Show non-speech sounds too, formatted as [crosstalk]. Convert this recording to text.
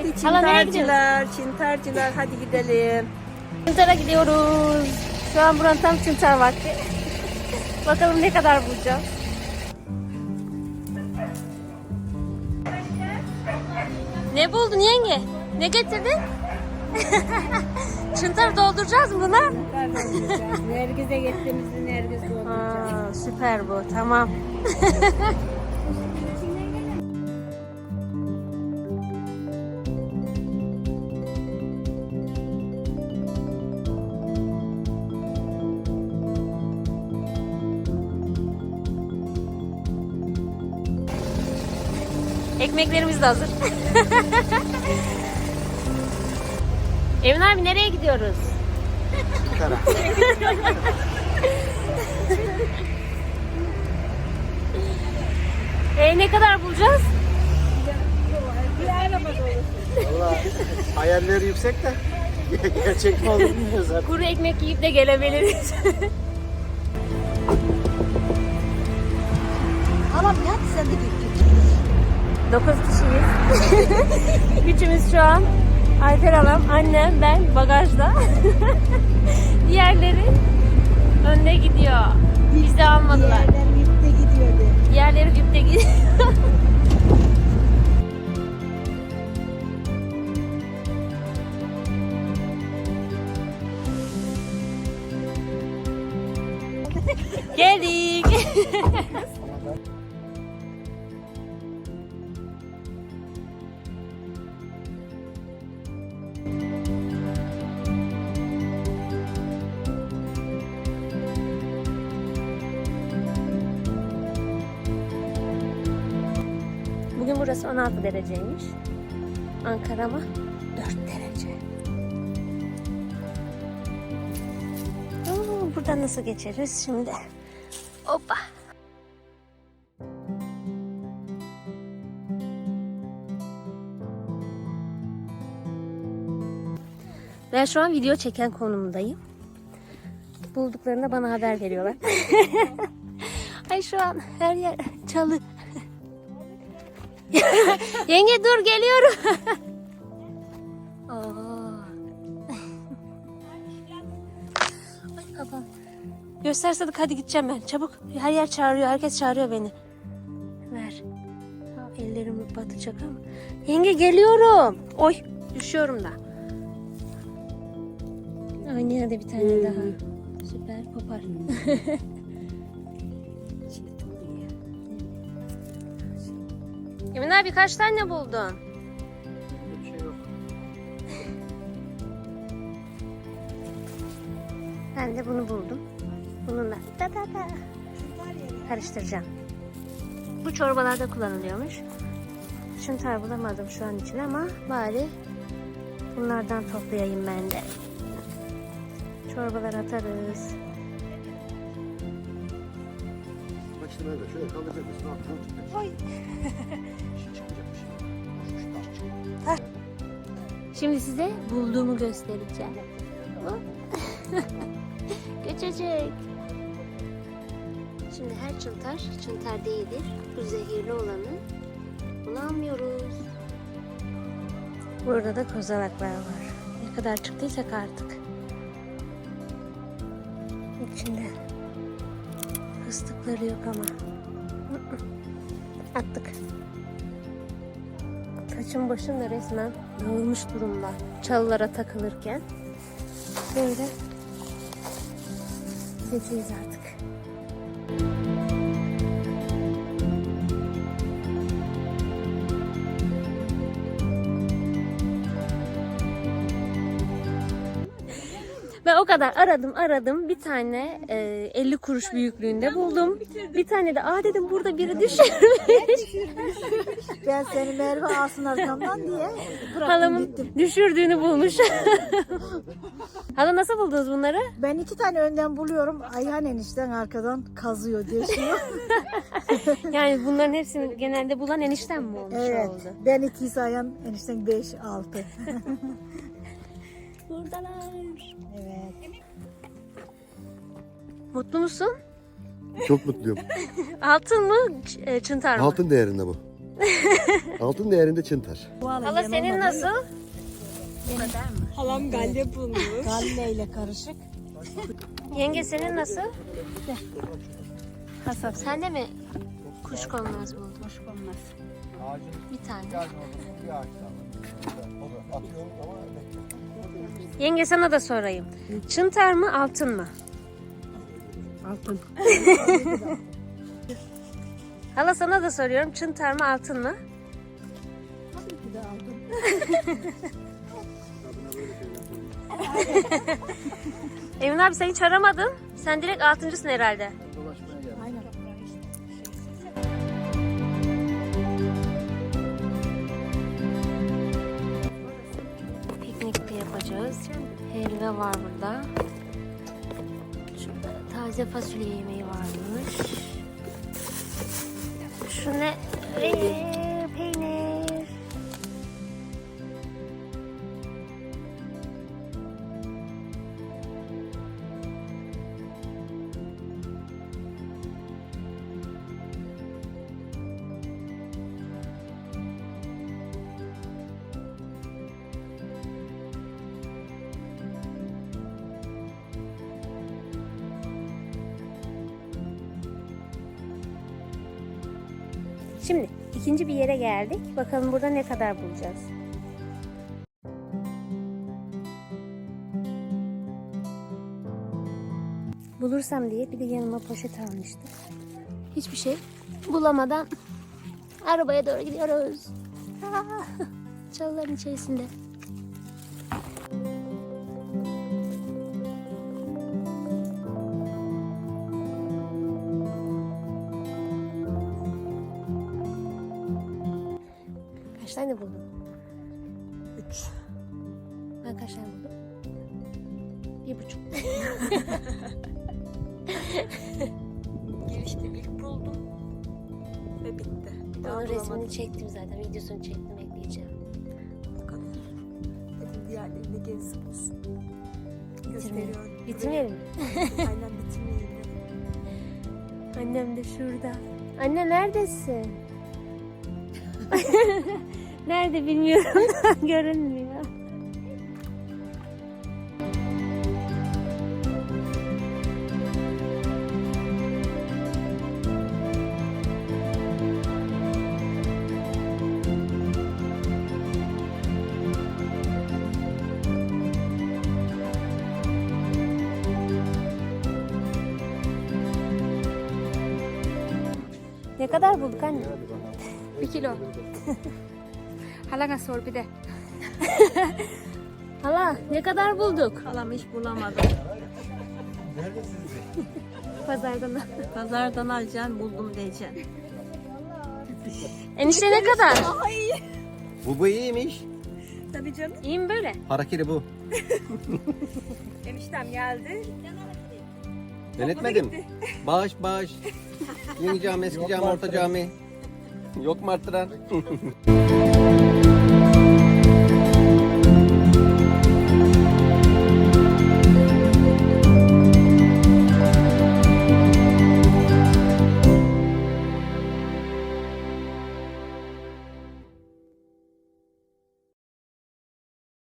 Hadi Hala nereye çintarcılar, çintarcılar hadi gidelim. Çintara gidiyoruz. Şu an buranın tam çintar vakti. Bakalım ne kadar bulacağız. Ne buldun yenge? Ne getirdin? [laughs] Çıntar dolduracağız mı buna? Nergiz'e gittiğimizde Nergiz Aa, süper bu. Tamam. [laughs] Ekmeklerimiz de hazır. Emin abi nereye gidiyoruz? E ne kadar bulacağız? Valla hayalleri yüksek de gerçek mi olur bilmiyoruz zaten. Kuru ekmek yiyip de gelebiliriz. Halam yat sen de git. 9 kişiyiz. [laughs] Üçümüz şu an. Alper alam, annem, ben bagajda. [laughs] Diğerleri önde gidiyor. Bizi almadılar. Yerler gitti gidiyordu. Diğerleri güpte gidiyor. [laughs] Geldik. Burası 16 dereceymiş. Ankara mı? 4 derece. Oo, buradan nasıl geçeriz şimdi? Hoppa. Ben şu an video çeken konumdayım. Bulduklarında bana haber veriyorlar. [laughs] Ay şu an her yer çalı. [laughs] Yenge dur geliyorum. [laughs] Aa. Ay kafam. Göstersedik hadi gideceğim ben. Çabuk. Her yer çağırıyor. Herkes çağırıyor beni. Ver. Ellerim batacak ama. Yenge geliyorum. Oy düşüyorum da. Aynı yerde bir tane daha. Süper kopar. [laughs] Emin abi kaç tane buldun? Bir şey yok. [laughs] Ben de bunu buldum. Bununla da da da karıştıracağım. Bu çorbalarda kullanılıyormuş. Şuntar bulamadım şu an için ama bari bunlardan toplayayım ben de. Çorbalar atarız. İşte böyle şöyle kaldıracak mısın? Ne yapacaksın? Oy. Bir şey çıkacak bir şey. Taş çıkıyor. Şimdi size bulduğumu göstereceğim. Hop. [laughs] Göçecek. Şimdi her çıntar çıntar değildir. Bu zehirli olanı bunu almıyoruz. Burada da kozalaklar var. Ne kadar çıktıysak artık. İçinde fıstıkları yok ama. Attık. Saçım başım da resmen dağılmış durumda. Çalılara takılırken. Böyle gideceğiz artık. O kadar aradım aradım bir tane e, 50 kuruş büyüklüğünde buldum. Bir tane de aa dedim burada biri düşürmüş. [laughs] Ben seni Merve alsın arkamdan diye bıraktım Halamın gittim. düşürdüğünü bulmuş. [laughs] Hala nasıl buldunuz bunları? Ben iki tane önden buluyorum. Ayhan enişten arkadan kazıyor diye şey. [laughs] Yani bunların hepsini genelde bulan enişten mi olmuş evet. oldu? Ben ikisi Ayhan enişten 5 6. Buradalar. Evet. Mutlu musun? Çok mutluyum. [laughs] Altın mı ç- e, çıntar mı? Altın değerinde bu. [laughs] Altın değerinde çıntar. Hala senin nasıl? Halam galle bulmuş. [laughs] Galle ile karışık. Yenge senin nasıl? Kasap. Sen de mi kuşkonmaz buldun? Kuşkonmaz. Bir tane. Bir ağaçtan. Atıyorum ama Yenge sana da sorayım. Çıntar mı altın mı? Altın. [laughs] Hala sana da soruyorum. Çıntar mı altın mı? Bir de aldım. [laughs] Emin abi sen hiç aramadın. Sen direkt altıncısın herhalde. Yapacağız. Helva var burada. Şurada taze fasulye yemeği varmış. Şu ne? Ee, Şimdi ikinci bir yere geldik. Bakalım burada ne kadar bulacağız. Bulursam diye bir de yanıma poşet almıştım. Hiçbir şey bulamadan arabaya doğru gidiyoruz. [laughs] Çalıların içerisinde. Kaç tane buldun? Üç. Ben kaç tane buldum? Bir buçuk. [laughs] Girişte ilk buldum. Ve bitti. Bir daha Onun bulamadım. resmini çektim zaten. Videosunu çektim ekleyeceğim. Bu kadar. Dedim diğerlerini gerisi bulsun. Gösteriyorum. Bitirmeyelim mi? Aynen bitirmeyelim. Annem de şurada. Anne neredesin? [laughs] Nerede bilmiyorum. [laughs] Görünmüyor. Ne kadar bulduk anne? Bir kilo. [laughs] Halana sor bir de. [laughs] Hala ne kadar bulduk? Halam hiç bulamadım. Pazardan. Pazardan alacaksın buldum diyeceksin. Enişte ne kadar? Bu bu iyiymiş. Tabii canım. İyi mi böyle? Harakiri bu. [laughs] Eniştem geldi. Ben etmedim. Bağış bağış. [laughs] Yeni cami, eski cami, orta cami. Yok mu arttıran?